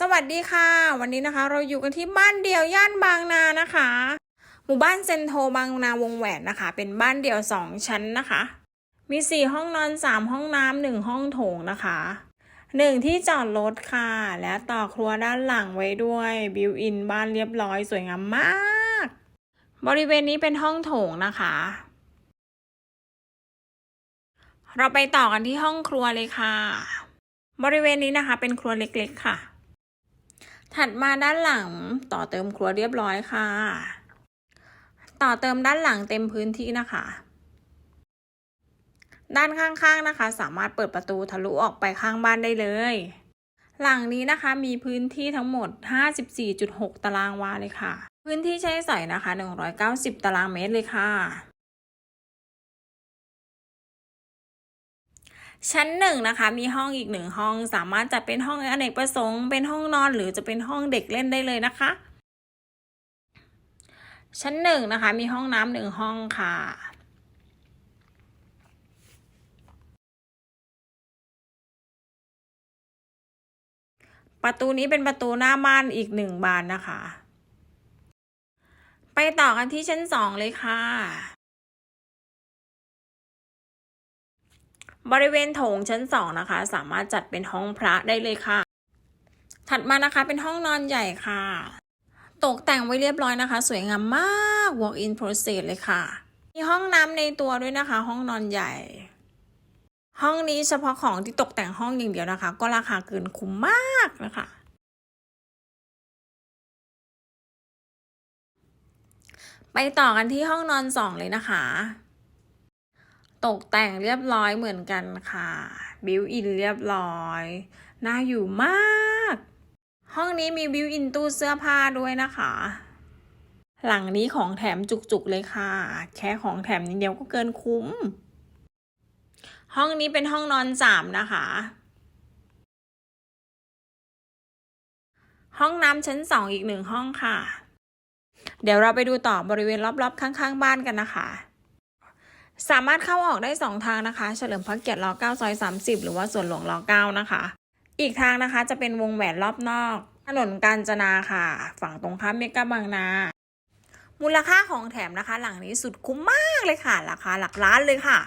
สวัสดีค่ะ วันนี้นะคะ เราอยู่กันที่บ้านเดี่ยวย่านบางนานะคะ หมู่บ้านเซนโทบางนาวงแหวนนะคะ เป็นบ้านเดี่ยวสองชั้นนะคะ มีสี่ห้องนอนสามห้องน้ำหนึ่งห้องโถงนะคะหนึ่งที่จอดรถค่ะ และต่อครัวด้านหลังไว้ด้วยบิวอินบ้านเรียบร้อยสวยงามมาก บริเวณนี้เป็นห้องโถงนะคะ เราไปต่อกันที่ห้องครัวเลยค่ะ บริเวณนี้นะคะเป็นครัวเล็กๆค่ะ ถัดมาด้านหลังต่อเติมครัวเรียบร้อยค่ะ ต่อเติมด้านหลังเต็มพื้นที่นะคะ ด้านข้างๆนะคะ สามารถเปิดประตูทะลุออกไปข้างบ้านได้เลย หลังนี้นะคะมีพื้นที่ทั้งหมด 54.6 ตารางวาเลยค่ะ พื้นที่ใช้สอยนะคะ 190 ตารางเมตรเลยค่ะ ชั้นหนึ่งนะคะ มีห้องอีกหนึ่งห้อง สามารถจัดเป็นห้องอเนกประสงค์ เป็นห้องนอนหรือจะเป็นห้องเด็กเล่นได้เลยนะคะ ชั้นหนึ่งนะคะ มีห้องน้ำหนึ่งห้องค่ะประตูนี้เป็นประตูหน้าบ้านอีกหนึ่งบานนะคะ ไปต่อกันที่ชั้นสองเลยค่ะ บริเวณโถงชั้นสองนะคะ สามารถจัดเป็นห้องพระได้เลยค่ะ ถัดมานะคะเป็นห้องนอนใหญ่ค่ะ ตกแต่งไว้เรียบร้อยนะคะ สวยงามมาก walk in process เลยค่ะ มีห้องน้ำในตัวด้วยนะคะ ห้องนอนใหญ่ ห้องนี้เฉพาะของที่ตกแต่งห้องอย่างเดียวนะคะ ก็ราคาเกินคุ้มมากนะคะไปต่อกันที่ห้องนอนสองเลยนะคะ ตกแต่งเรียบร้อยเหมือนกันค่ะ บิวอินเรียบร้อย น่าอยู่มาก ห้องนี้มีบิวอินตู้เสื้อผ้าด้วยนะคะ หลังนี้ของแถมจุกๆเลยค่ะ แค่ของแถมนิดเดียวก็เกินคุ้ม ห้องนี้เป็นห้องนอนสามนะคะ ห้องน้ำชั้นสองอีกหนึ่งห้องค่ะ เดี๋ยวเราไปดูต่อบริเวณรอบๆข้าง ๆ บ้านกันนะคะ สามารถเข้าออกได้ 2 ทางนะคะ เฉลิมพระเกียรติร9ซอย 30 หรือว่าสวนหลวงร9นะคะ อีกทางนะคะจะเป็นวงแหวนรอบนอก ถนนกาญจนาค่ะ ฝั่งตรงข้ามเมกะบางนา มูลค่าของแถมนะคะ หลังนี้สุดคุ้มมากเลยค่ะ ราคาหลักล้านเลยค่ะ